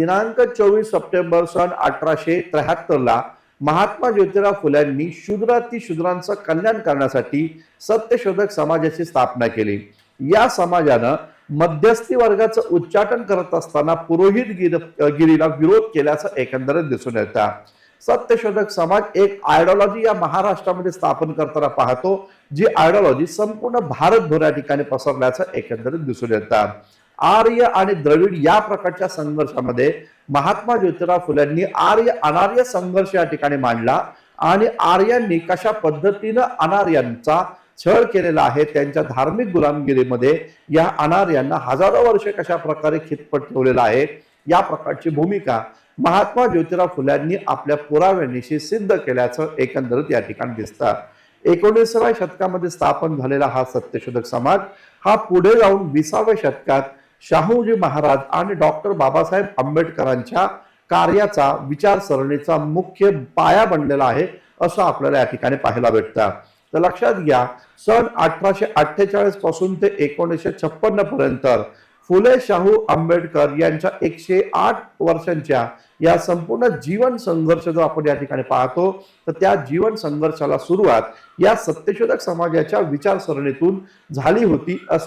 दिनांक चोवीस सप्टेंबर सन अठराशे त्र्याहत्तर ला महात्मा ज्योतिराव फुल्यांनी शूद्राती शूद्रांचं कल्याण करण्यासाठी सत्यशोधक समाजाची स्थापना केली. या समाजानं मध्यस्थी वर्गाचं उच्चाटन करत असताना पुरोहित गिर- गिरीला विरोध केल्याचं एकंदरीत दिसून येतं. सत्यशोधक समाज एक आयडॉलॉजी या महाराष्ट्रामध्ये स्थापन करताना पाहतो जी आयडॉलॉजी संपूर्ण भारतभर या ठिकाणी पसरल्याचं एकंदरीत दिसून येतं. आर्य आणि द्रविड या प्रकारच्या संघर्षामध्ये महात्मा ज्योतिराव फुल्यांनी आर्य अनार्य संघर्ष या ठिकाणी मांडला आणि आर्यांनी कशा पद्धतीनं अनार्यांचा छळ केलेला आहे त्यांच्या धार्मिक गुलामगिरीमध्ये या अनार्यांना हजारो वर्षे कशा प्रकारे खितपट ठेवलेला आहे या प्रकारची भूमिका महात्मा ज्योतिराव फुल्यांनी आपल्या पुराव्यानिशी सिद्ध केल्याचं एकंदरीत या ठिकाणी दिसतं. एकोणीसाव्या शतकामध्ये स्थापन झालेला हा सत्यशोधक समाज हा पुढे जाऊन विसाव्या शतकात शाहूजी महाराज आणि डॉक्टर बाबासाहेब आंबेडकरांच्या कार्याचा विचारसरणीचा मुख्य पाया बनलेला आहे असं आपल्याला या ठिकाणी पाहायला भेटतं. तर लक्षात घ्या सन अठराशे अठ्ठेचाळीसपासून ते एकोणीसशे छप्पन्न पर्यंत फुले शाहू आंबेडकर यांच्या एकशे आठ वर्षांच्या या संपूर्ण जीवन संघर्ष जो आपण या ठिकाणी पाहतो तर त्या जीवन संघर्षाला सुरुवात या सत्यशोधक समाजाच्या विचारसरणीतून झाली होती असं